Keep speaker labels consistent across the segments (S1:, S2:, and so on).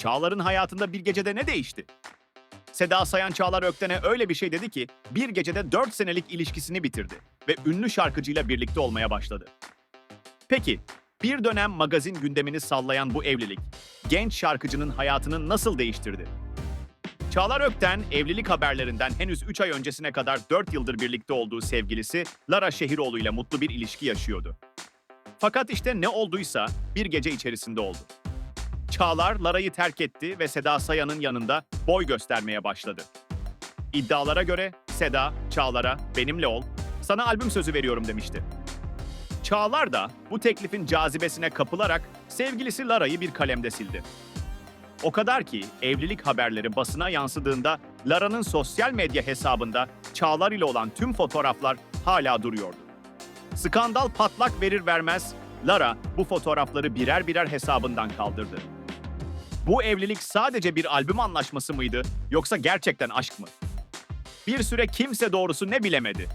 S1: Çağlar'ın hayatında bir gecede ne değişti? Seda Sayan Çağlar Ökten'e öyle bir şey dedi ki bir gecede 4 senelik ilişkisini bitirdi ve ünlü şarkıcıyla birlikte olmaya başladı. Peki, bir dönem magazin gündemini sallayan bu evlilik, genç şarkıcının hayatını nasıl değiştirdi? Çağlar Ökten, evlilik haberlerinden henüz 3 ay öncesine kadar 4 yıldır birlikte olduğu sevgilisi Lara Şehiroğlu ile mutlu bir ilişki yaşıyordu. Fakat işte ne olduysa bir gece içerisinde oldu. Çağlar Lara'yı terk etti ve Seda Sayan'ın yanında boy göstermeye başladı. İddialara göre Seda, Çağlar'a benimle ol, sana albüm sözü veriyorum demişti. Çağlar da bu teklifin cazibesine kapılarak sevgilisi Lara'yı bir kalemde sildi. O kadar ki evlilik haberleri basına yansıdığında Lara'nın sosyal medya hesabında Çağlar ile olan tüm fotoğraflar hala duruyordu. Skandal patlak verir vermez Lara bu fotoğrafları birer birer hesabından kaldırdı. Bu evlilik sadece bir albüm anlaşması mıydı yoksa gerçekten aşk mı? Bir süre kimse doğrusu ne bilemedi.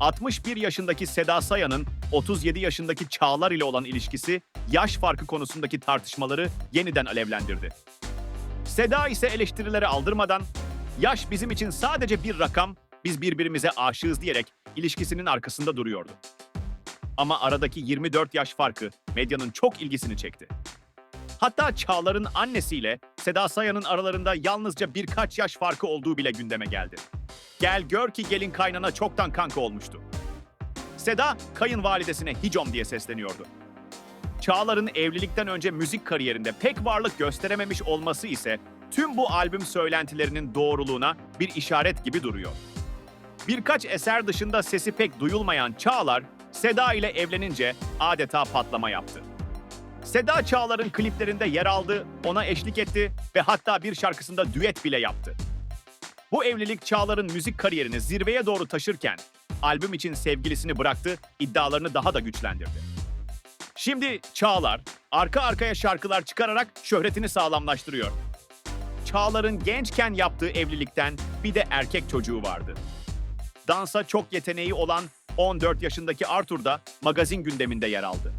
S1: 61 yaşındaki Seda Sayan'ın 37 yaşındaki Çağlar ile olan ilişkisi yaş farkı konusundaki tartışmaları yeniden alevlendirdi. Seda ise eleştirilere aldırmadan yaş bizim için sadece bir rakam, biz birbirimize aşığız diyerek ilişkisinin arkasında duruyordu. Ama aradaki 24 yaş farkı medyanın çok ilgisini çekti. Hatta Çağlar'ın annesiyle Seda Sayan'ın aralarında yalnızca birkaç yaş farkı olduğu bile gündeme geldi. Gel gör ki gelin kaynana çoktan kanka olmuştu. Seda kayınvalidesine hicom diye sesleniyordu. Çağlar'ın evlilikten önce müzik kariyerinde pek varlık gösterememiş olması ise tüm bu albüm söylentilerinin doğruluğuna bir işaret gibi duruyor. Birkaç eser dışında sesi pek duyulmayan Çağlar, Seda ile evlenince adeta patlama yaptı. Seda Çağlar'ın kliplerinde yer aldı, ona eşlik etti ve hatta bir şarkısında düet bile yaptı. Bu evlilik Çağlar'ın müzik kariyerini zirveye doğru taşırken albüm için sevgilisini bıraktı, iddialarını daha da güçlendirdi. Şimdi Çağlar arka arkaya şarkılar çıkararak şöhretini sağlamlaştırıyor. Çağlar'ın gençken yaptığı evlilikten bir de erkek çocuğu vardı. Dansa çok yeteneği olan 14 yaşındaki Arthur da magazin gündeminde yer aldı.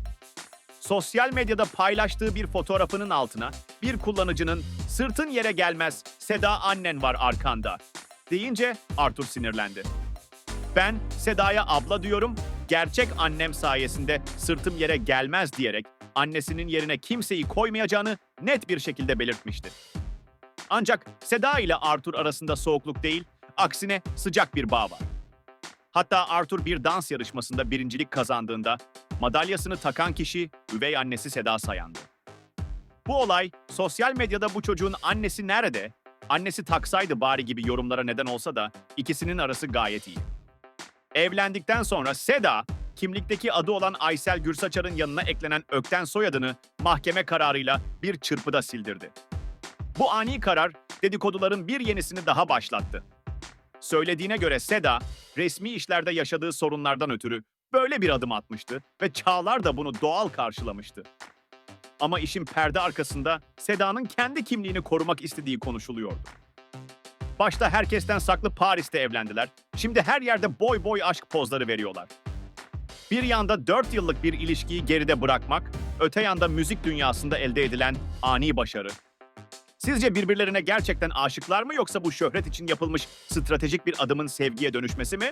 S1: Sosyal medyada paylaştığı bir fotoğrafının altına bir kullanıcının sırtın yere gelmez Seda annen var arkanda deyince Arthur sinirlendi. Ben Seda'ya abla diyorum, gerçek annem sayesinde sırtım yere gelmez diyerek annesinin yerine kimseyi koymayacağını net bir şekilde belirtmişti. Ancak Seda ile Arthur arasında soğukluk değil, aksine sıcak bir bağ var. Hatta Arthur bir dans yarışmasında birincilik kazandığında madalyasını takan kişi üvey annesi Seda Sayan'dı. Bu olay sosyal medyada bu çocuğun annesi nerede, annesi taksaydı bari gibi yorumlara neden olsa da ikisinin arası gayet iyi. Evlendikten sonra Seda, kimlikteki adı olan Aysel Gürsaçar'ın yanına eklenen Ökten soyadını mahkeme kararıyla bir çırpıda sildirdi. Bu ani karar dedikoduların bir yenisini daha başlattı. Söylediğine göre Seda, resmi işlerde yaşadığı sorunlardan ötürü böyle bir adım atmıştı ve Çağlar da bunu doğal karşılamıştı. Ama işin perde arkasında Seda'nın kendi kimliğini korumak istediği konuşuluyordu. Başta herkesten saklı Paris'te evlendiler. Şimdi her yerde boy boy aşk pozları veriyorlar. Bir yanda 4 yıllık bir ilişkiyi geride bırakmak, öte yanda müzik dünyasında elde edilen ani başarı. Sizce birbirlerine gerçekten aşıklar mı yoksa bu şöhret için yapılmış stratejik bir adımın sevgiye dönüşmesi mi?